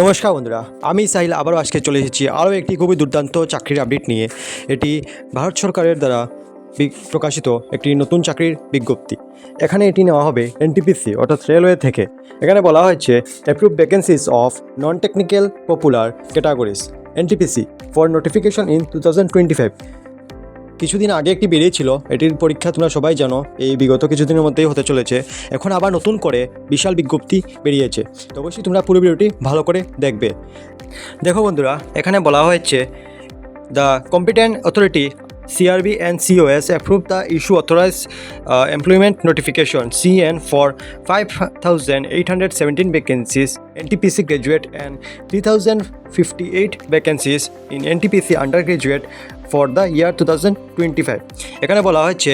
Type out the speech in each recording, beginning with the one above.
নমস্কার বন্ধুরা, আমি সাহিল, আবারও আজকে চলে এসেছি আরও একটি খুবই দুর্দান্ত চাকরির আপডেট নিয়ে। এটি ভারত সরকারের দ্বারা প্রকাশিত একটি নতুন চাকরির বিজ্ঞপ্তি। এখানে এটি নেওয়া হবে এনটিপিসি অর্থাৎ রেলওয়ে থেকে। এখানে বলা হয়েছে approve vacancies of non technical popular categories NTPC for notification in two thousand twenty five কিছুদিন আগে একটি বেরিয়েছিল এটির পরীক্ষা তোমরা সবাই জানো, এই বিগত কিছুদিনের মধ্যেই হতে চলেছে। এখন আবার নতুন করে বিশাল বিজ্ঞপ্তি বেরিয়েছে। তো অবশ্যই তোমরা পুরো ভিডিওটি ভালো করে দেখবে। দেখো বন্ধুরা, এখানে বলা হয়েছে, the competent authority CRB and COS approved the issue authorized uh, employment notification CN for 5,817 vacancies NTPC graduate and 3,058 vacancies in NTPC undergraduate for the year 2025 এখানে বলা হয়েছে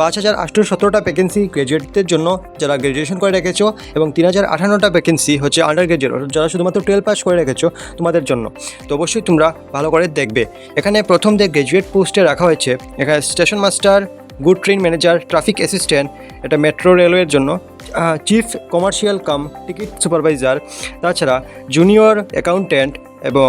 পাঁচ হাজার আটশো সতেরোটা ভ্যাকেন্সি গ্র্যাজুয়েটদের জন্য যারা গ্র্যাজুয়েশন করে রেখেছো এবং তিন হাজার আঠান্নটা ভ্যাকেন্সি হচ্ছে আন্ডার গ্র্যাজুয়েট যারা শুধুমাত্র টুয়েলভ পাস করে রেখেছো তোমাদের জন্য। তো অবশ্যই তোমরা ভালো করে দেখবে। এখানে প্রথম যে গ্র্যাজুয়েট পোস্টে রাখা হয়েছে, এখানে station master good train manager traffic assistant এটা মেট্রো রেলওয়ের জন্য chief commercial cum ticket supervisor তাছাড়া জুনিয়র অ্যাকাউন্ট্যান্ট এবং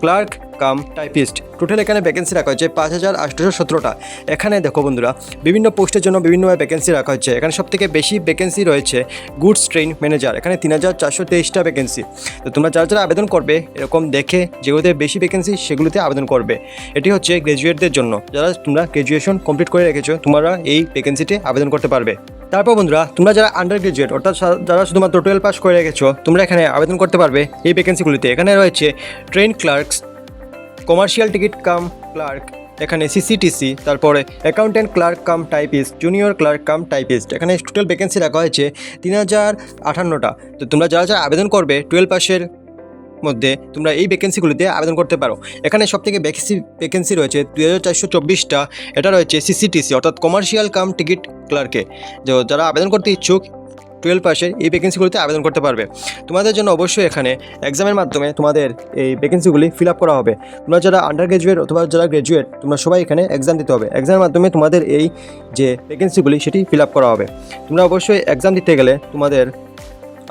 ক্লার্ক কাম টাইপিস্ট। টোটাল এখানে ভ্যাকেন্সি রাখা হয়েছে পাঁচ হাজার আটশোশো সতেরোটা। এখানে দেখো বন্ধুরা, বিভিন্ন পোস্টের জন্য বিভিন্নভাবে ভ্যাকেন্সি রাখা হচ্ছে এখানে সবথেকে বেশি ভ্যাকেন্সি রয়েছে গুডস ট্রেন ম্যানেজার এখানে তিন হাজার চারশো তেইশটা ভ্যাকেন্সি তো তোমরা যারা যারা আবেদন করবে, এরকম দেখে যেগুলোতে বেশি ভ্যাকেন্সি সেগুলোতে আবেদন করবে। এটি হচ্ছে গ্র্যাজুয়েটদের জন্য। যারা তোমরা গ্র্যাজুয়েশন কমপ্লিট করে রেখেছো, তোমরা এই ভ্যাকেন্সিতে আবেদন করতে পারবে। তারপর বন্ধুরা, তোমরা যারা আন্ডার গ্রাজুয়েট অর্থাৎ যারা শুধুমাত্র টুয়েলভ পাস করে রেখেছো, তোমরা এখানে আবেদন করতে পারবে এই ভ্যাকেন্সিগুলিতে এখানে রয়েছে train clerks commercial ticket cum clerk এখানে সিসিটিসি তারপরে accountant clerk cum typist junior clerk cum typist এখানে টোটাল ভ্যাকেন্সি রাখা হয়েছে তিন হাজার আটান্নটা। তো তোমরা যারা যারা আবেদন করবে টুয়েলভ পাসের মধ্যে তোমরা এই ভ্যাকেন্সিগুলিতে আবেদন করতে পারো। এখানে সব থেকে ভ্যাকেন্সি ভ্যাকেন্সি রয়েছে দুই হাজার চারশো চব্বিশটা। এটা রয়েছে সিসিটিসি অর্থাৎ কমার্শিয়াল কাম টিকিট ক্লার্কে যারা আবেদন করতে ইচ্ছুক টুয়েলভ পাসের এই ভ্যাকেন্সিগুলিতে আবেদন করতে পারবে। তোমাদের জন্য অবশ্যই এখানে এক্সামের মাধ্যমে তোমাদের এই ভ্যাকেন্সিগুলি ফিল আপ করা হবে। তোমরা যারা আন্ডার গ্রাজুয়েট অথবা যারা গ্রাজুয়েট তোমরা সবাই এখানে এক্সাম দিতে হবে। এক্সামের মাধ্যমে তোমাদের এই যে ভ্যাকেন্সিগুলি সেটি ফিল আপ করা হবে। তোমরা অবশ্যই এক্সাম দিতে গেলে তোমাদের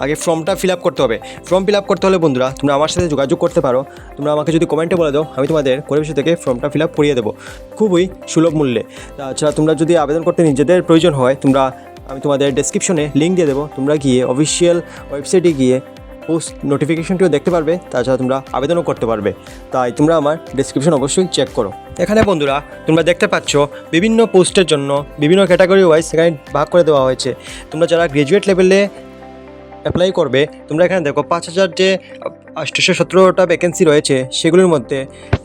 আগে ফর্মটা ফিল আপ করতে হবে। ফর্ম ফিল আপ করতে হলে বন্ধুরা, তোমরা আমার সাথে যোগাযোগ করতে পারো। তোমরা আমাকে যদি কমেন্টে বলে দাও, আমি তোমাদের পরিবেশ থেকে ফর্মটা ফিল আপ করিয়ে দেবো। খুবই সুলভ মূল্যে। তাছাড়া তোমরা যদি আবেদন করতে নিজেদের প্রয়োজন হয়, তোমরা আমি তোমাদের ডেসক্রিপশনে লিঙ্ক দিয়ে দেবো। তোমরা গিয়ে অফিসিয়াল ওয়েবসাইটে গিয়ে পোস্ট নোটিফিকেশনটিও দেখতে পারবে, তাছাড়া তোমরা আবেদনও করতে পারবে। তাই তোমরা আমার ডেসক্রিপশন অবশ্যই চেক করো। এখানে বন্ধুরা, তোমরা দেখতে পাচ্ছ বিভিন্ন পোস্টের জন্য বিভিন্ন ক্যাটাগরি ওয়াইজ সেখানে ভাগ করে দেওয়া হয়েছে। তোমরা যারা গ্রাজুয়েট লেভেলে অ্যাপ্লাই করবে, তোমরা এখানে দেখো পাঁচ হাজার যে আটশোশো সতেরোটা ভ্যাকেন্সি রয়েছে, সেগুলির মধ্যে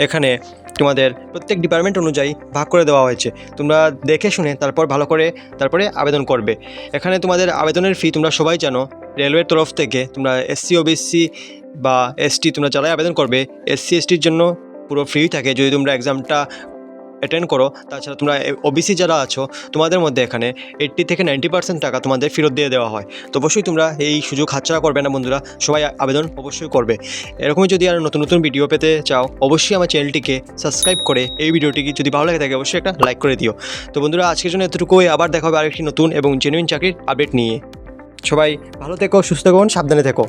এখানে তোমাদের প্রত্যেক ডিপার্টমেন্ট অনুযায়ী ভাগ করে দেওয়া হয়েছে। তোমরা দেখে শুনে তারপর ভালো করে তারপরে আবেদন করবে। এখানে তোমাদের আবেদনের ফি তোমরা সবাই জানো। রেলওয়ের তরফ থেকে তোমরা এসসি ওবিসি বা এসটি তোমরা যারাই আবেদন করবে এসসি এসটির জন্য পুরো ফ্রি থাকে। যদি তোমরা এক্সামটা অ্যাটেন্ড করো। তাছাড়া তোমরা ওবিসি যারা আছো, তোমাদের মধ্যে এখানে এইট্টি থেকে নাইনটি পার্সেন্ট টাকা তোমাদের ফেরত দিয়ে দেওয়া হয়। তো অবশ্যই তোমরা এই সুযোগ হাতছাড়া করবে না বন্ধুরা, সবাই আবেদন অবশ্যই করবে। এরকমই যদি আর নতুন নতুন ভিডিও পেতে চাও, অবশ্যই আমার চ্যানেলটিকে সাবস্ক্রাইব করে এই ভিডিওটিকে যদি ভালো লাগে থাকে, অবশ্যই একটা লাইক করে দিও। তো বন্ধুরা, আজকের জন্য এতটুকুই। আবার দেখা হবে আরেকটি নতুন এবং জেনুইন চাকরির আপডেট নিয়ে। সবাই ভালো থেকো, সুস্থ থাকুন সাবধানে থেকো।